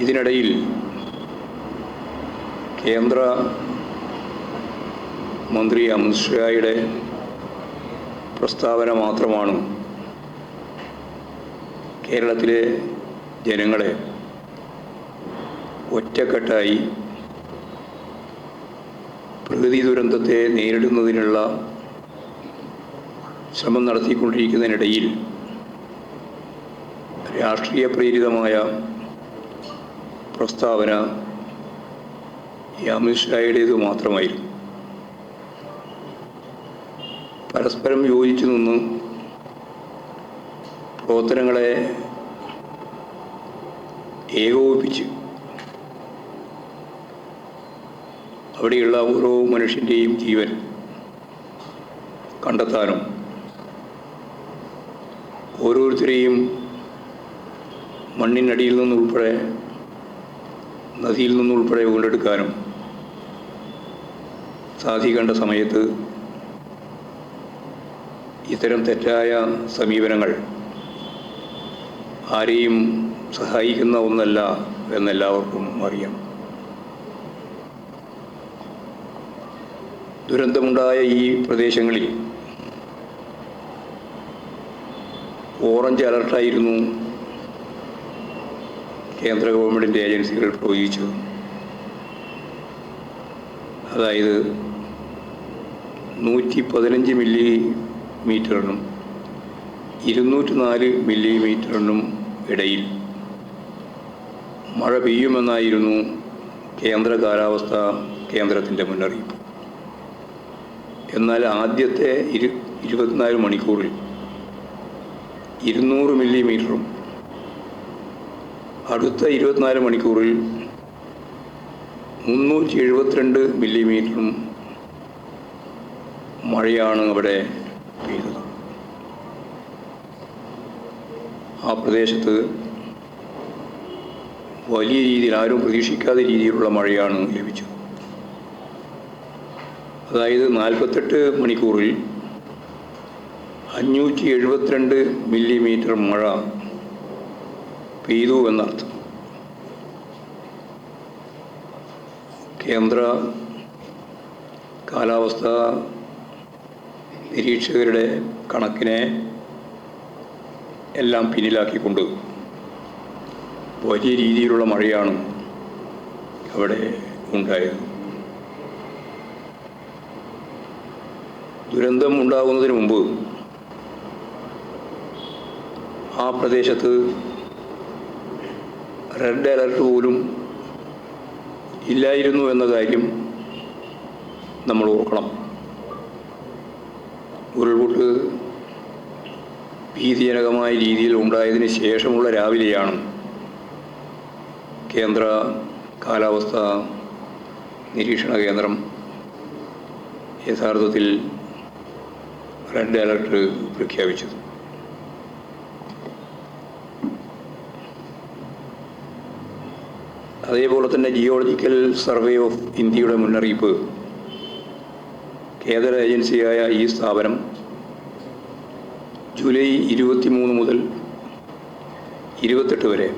ഇതിനിടയിൽ കേന്ദ്ര മന്ത്രി അമിത്ഷായുടെ പ്രസ്താവന മാത്രമാണ് കേരളത്തിലെ ജനങ്ങളെ ഒറ്റക്കെട്ടായി പ്രകൃതി ദുരന്തത്തെ നേരിടുന്നതിനുള്ള ശ്രമം നടത്തിക്കൊണ്ടിരിക്കുന്നതിനിടയിൽ രാഷ്ട്രീയ പ്രേരിതമായ പ്രസ്താവന അമിത്ഷായുടേത് മാത്രമായിരുന്നു. പരസ്പരം യോജിച്ചു നിന്ന് പ്രവർത്തനങ്ങളെ ഏകോപിപ്പിച്ച് അവിടെയുള്ള ഓരോ മനുഷ്യന്റെയും ജീവൻ കണ്ടെത്താനും ഓരോരുത്തരെയും മണ്ണിനടിയിൽ നിന്നുൾപ്പെടെ നദിയിൽ നിന്നുൾപ്പെടെ വീണ്ടെടുക്കാനും സാധിക്കേണ്ട സമയത്ത് ഇത്തരം തെറ്റായ സമീപനങ്ങൾ ആരെയും സഹായിക്കുന്ന ഒന്നല്ല എന്നെല്ലാവർക്കും അറിയാം. ദുരന്തമുണ്ടായ ഈ പ്രദേശങ്ങളിൽ ഓറഞ്ച് അലർട്ടായിരുന്നു കേന്ദ്ര ഗവൺമെന്റിന്റെ ഏജൻസികൾ പ്രയോഗിച്ചു അതായത് നൂറ്റി പതിനഞ്ച് മില്ലി മീറ്ററിനും ഇരുന്നൂറ്റി നാല് മില്ലി മീറ്ററിനും ഇടയിൽ മഴ പെയ്യുമെന്നായിരുന്നു കേന്ദ്ര കാലാവസ്ഥ കേന്ദ്രത്തിന്റെ മുന്നറിയിപ്പ്. എന്നാൽ ആദ്യത്തെ ഇരു ഇരുപത്തിനാല് മണിക്കൂറിൽ ഇരുന്നൂറ് മില്ലിമീറ്ററും അടുത്ത ഇരുപത്തിനാല് മണിക്കൂറിൽ മുന്നൂറ്റി എഴുപത്തിരണ്ട് മില്ലിമീറ്ററും മഴയാണ് അവിടെ പെയ്തത്. ആ പ്രദേശത്ത് വലിയ രീതിയിൽ ആരും പ്രതീക്ഷിക്കാത്ത രീതിയിലുള്ള മഴയാണ് ലഭിച്ചത്. അതായത് നാൽപ്പത്തെട്ട് മണിക്കൂറിൽ അഞ്ഞൂറ്റി എഴുപത്തിരണ്ട് മില്ലിമീറ്റർ മഴ പെയ്തു എന്നർത്ഥം. കേന്ദ്ര കാലാവസ്ഥ നിരീക്ഷകരുടെ കണക്കിനെ എല്ലാം പിന്നിലാക്കിക്കൊണ്ട് വലിയ രീതിയിലുള്ള മഴയാണ് അവിടെ ഉണ്ടായത്. ദുരന്തം ഉണ്ടാകുന്നതിന് മുമ്പ് ആ പ്രദേശത്ത് റെഡ് അലർട്ട് പോലും ഇല്ലായിരുന്നു എന്ന കാര്യം നമ്മൾ ഓർക്കണം. ഉരുൾപൊട്ട് ഭീതിജനകമായ രീതിയിൽ ഉണ്ടായതിന് ശേഷമുള്ള രാവിലെയാണ് കേന്ദ്ര കാലാവസ്ഥ നിരീക്ഷണ കേന്ദ്രം യഥാർത്ഥത്തിൽ റെഡ് അലർട്ട് പ്രഖ്യാപിച്ചത്. അതേപോലെ തന്നെ ജിയോളജിക്കൽ സർവേ ഓഫ് ഇന്ത്യയുടെ മുന്നറിയിപ്പ്. കേന്ദ്ര ഏജൻസിയായ ഈ സ്ഥാപനം ജൂലൈ ഇരുപത്തിമൂന്ന് മുതൽ ഇരുപത്തെട്ട് വരെ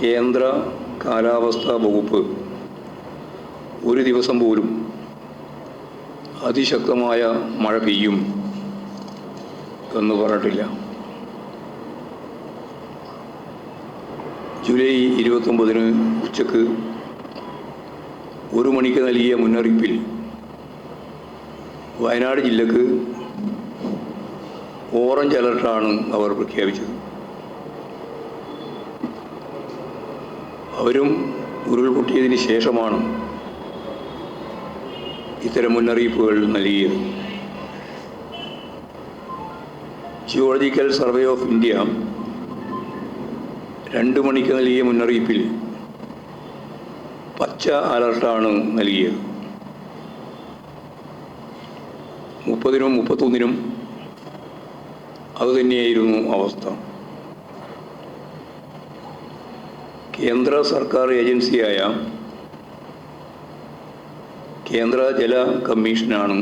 കേന്ദ്ര കാലാവസ്ഥാ വകുപ്പ് ഒരു ദിവസം പോലും അതിശക്തമായ മഴ പെയ്യും എന്ന് പറഞ്ഞിട്ടില്ല. ജൂലൈ ഇരുപത്തൊമ്പതിന് ഉച്ചയ്ക്ക് ഒരു മണിക്ക് നൽകിയ മുന്നറിയിപ്പിൽ വയനാട് ജില്ലക്ക് ഓറഞ്ച് അലർട്ടാണ് അവർ പ്രഖ്യാപിച്ചത്. അവരും ഉരുൾപൊട്ടിയതിന് ശേഷമാണ് ഇത്തരം മുന്നറിയിപ്പുകൾ നൽകിയത്. ജിയോളജിക്കൽ സർവേ ഓഫ് ഇന്ത്യ രണ്ട് മണിക്ക് നൽകിയ മുന്നറിയിപ്പിൽ പച്ച അലർട്ടാണ് നൽകിയത്. മുപ്പതിനും മുപ്പത്തൊന്നിനും അതുതന്നെയായിരുന്നു അവസ്ഥ. കേന്ദ്ര സർക്കാർ ഏജൻസിയായ കേന്ദ്ര ജല കമ്മീഷനാണ്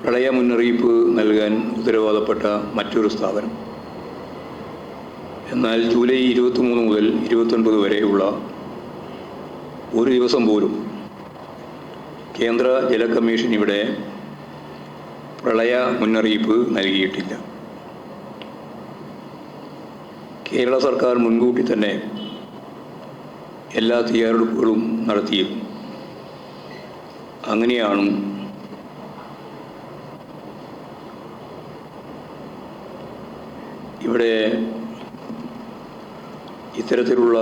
പ്രളയ മുന്നറിയിപ്പ് നൽകാൻ ഉത്തരവാദപ്പെട്ട മറ്റൊരു സ്ഥാപനം. എന്നാൽ ജൂലൈ ഇരുപത്തി മൂന്ന് മുതൽ ഇരുപത്തൊൻപത് വരെയുള്ള ഒരു ദിവസം പോലും കേന്ദ്ര ജല കമ്മീഷൻ ഇവിടെ പ്രളയ മുന്നറിയിപ്പ് നൽകിയിട്ടില്ല. കേരള സർക്കാർ മുൻകൂട്ടി തന്നെ എല്ലാ തയ്യാറെടുപ്പുകളും നടത്തിയിരുന്നു അങ്ങനെയാണ് ഇവിടെ ഇത്തരത്തിലുള്ള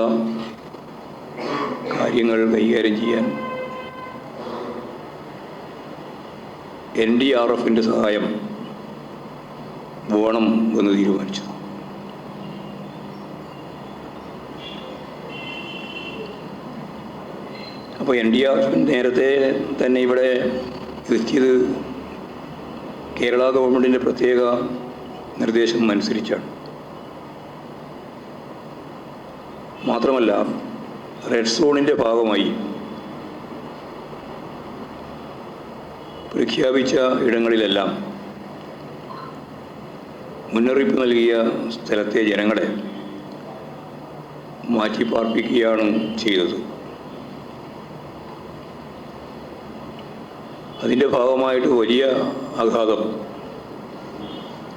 കാര്യങ്ങൾ കൈകാര്യം ചെയ്യാൻ എൻ ഡി ആർ എഫിന്റെ സഹായം വേണം എന്ന് തീരുമാനിച്ചു അപ്പോൾ എൻ ഡി ആർ നേരത്തെ തന്നെ ഇവിടെ എത്തിയത് കേരള ഗവൺമെന്റിന്റെ പ്രത്യേക നിർദ്ദേശം അനുസരിച്ചാണ്. മാത്രമല്ല റെഡ് സോണിന്റെ ഭാഗമായി പ്രഖ്യാപിച്ച ഇടങ്ങളിലെല്ലാം മുന്നറിയിപ്പ് നൽകിയ സ്ഥലത്തെ ജനങ്ങളെ മാറ്റിപ്പാർപ്പിക്കുകയാണ് ചെയ്തത്. അതിന്റെ ഭാഗമായിട്ട് വലിയ ആഘാതം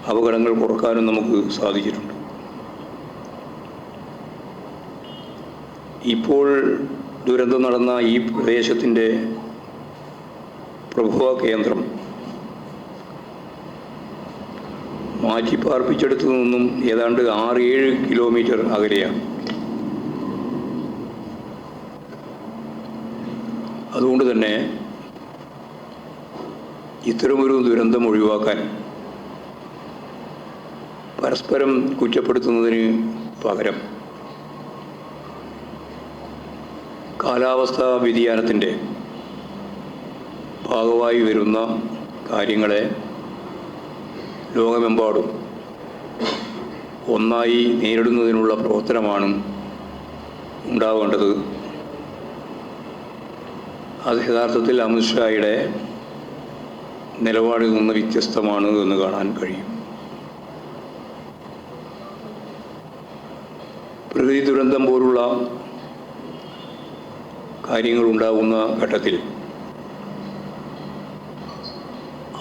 അപകടങ്ങൾ കുറക്കാനും നമുക്ക് സാധിച്ചിട്ടുണ്ട്. ഇപ്പോൾ ദുരന്തം നടന്ന ഈ പ്രദേശത്തിന്റെ പ്രഭവ കേന്ദ്രം മാറ്റിപ്പാർപ്പിച്ചെടുത്തു നിന്നും ഏതാണ്ട് ആറ് ഏഴ് കിലോമീറ്റർ അകലെയാണ്. അതുകൊണ്ട് തന്നെ ഇത്തരമൊരു ദുരന്തം ഒഴിവാക്കാൻ പരസ്പരം കുറ്റപ്പെടുത്തുന്നതിന് പകരം കാലാവസ്ഥാ വ്യതിയാനത്തിന്റെ ഭാഗമായി വരുന്ന കാര്യങ്ങളെ ലോകമെമ്പാടും ഒന്നായി നേരിടുന്നതിനുള്ള പ്രവർത്തനമാണ് ഉണ്ടാവേണ്ടത്. അത് യഥാർത്ഥത്തിൽ അമിത്ഷായുടെ നിലപാടിൽ നിന്ന് വ്യത്യസ്തമാണ് എന്ന് കാണാൻ കഴിയും. പ്രകൃതി ദുരന്തം പോലുള്ള കാര്യങ്ങൾ ഉണ്ടാകുന്ന ഘട്ടത്തിൽ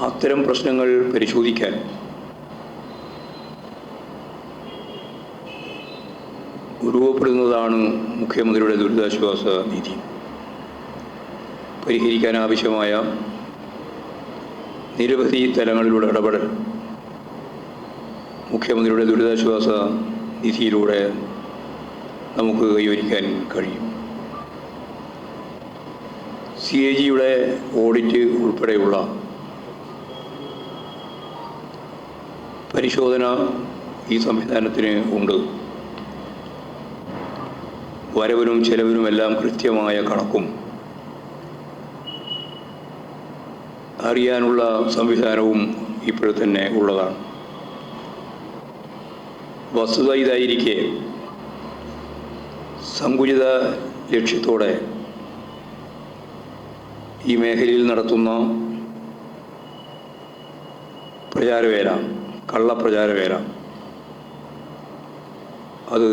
അത്തരം പ്രശ്നങ്ങൾ പരിശോധിക്കാൻ രൂപപ്പെടുന്നതാണ് മുഖ്യമന്ത്രിയുടെ ദുരിതാശ്വാസ നിധി. പരിഹരിക്കാൻ ആവശ്യമായ നിരവധി തലങ്ങളിലൂടെ ഇടപെടൽ മുഖ്യമന്ത്രിയുടെ ദുരിതാശ്വാസ നിധിയിലൂടെ നമുക്ക് കൈവരിക്കാൻ കഴിയും. സി എ ജിയുടെ ഓഡിറ്റ് ഉൾപ്പെടെയുള്ള പരിശോധന ഈ സംവിധാനത്തിന് ഉണ്ട്. വരവിനും ചെലവിനുമെല്ലാം കൃത്യമായ കണക്കും അറിയാനുള്ള സംവിധാനവും ഇപ്പോൾ തന്നെ ഉള്ളതാണ്. വസ്തുത ഇതായിരിക്കെ. സങ്കുചിത ലക്ഷ്യത്തോടെ ഈ മേഖലയിൽ നടത്തുന്ന പ്രചാരവേല കള്ളപ്രചാരവേല അത്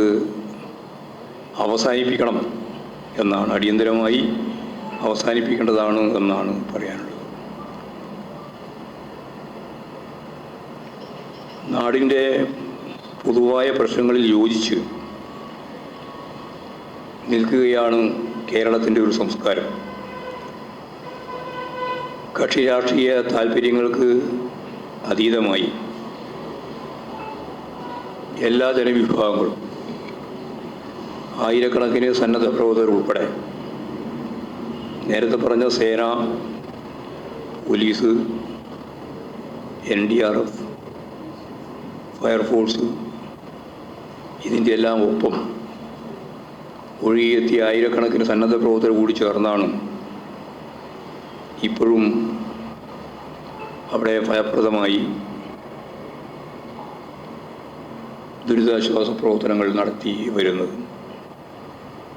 അവസാനിപ്പിക്കണം എന്നാണ് അടിയന്തരമായി അവസാനിപ്പിക്കേണ്ടതാണ് എന്നാണ് പറയാനുള്ളത്. നാടിന്റെ പൊതുവായ പ്രശ്നങ്ങളിൽ യോജിച്ച് നിൽക്കുകയാണ് കേരളത്തിന്റെ ഒരു സംസ്കാരം. കക്ഷി രാഷ്ട്രീയ താല്പര്യങ്ങൾക്ക് അതീതമായി എല്ലാ ജനവിഭാഗങ്ങളും ആയിരക്കണക്കിന് സന്നദ്ധ പ്രവർത്തകർ ഉൾപ്പെടെ നേരത്തെ പറഞ്ഞ സേന police N D R F fire force ഇതിന്റെ എല്ലാം ഒപ്പം ഒഴുകിയെത്തിയ ആയിരക്കണക്കിന് സന്നദ്ധ പ്രവർത്തകർ കൂടി ചേർന്നാണ് ഇപ്പോഴും അവിടെ ഫലപ്രദമായി ദുരിതാശ്വാസ പ്രവർത്തനങ്ങൾ നടത്തി വരുന്നത്.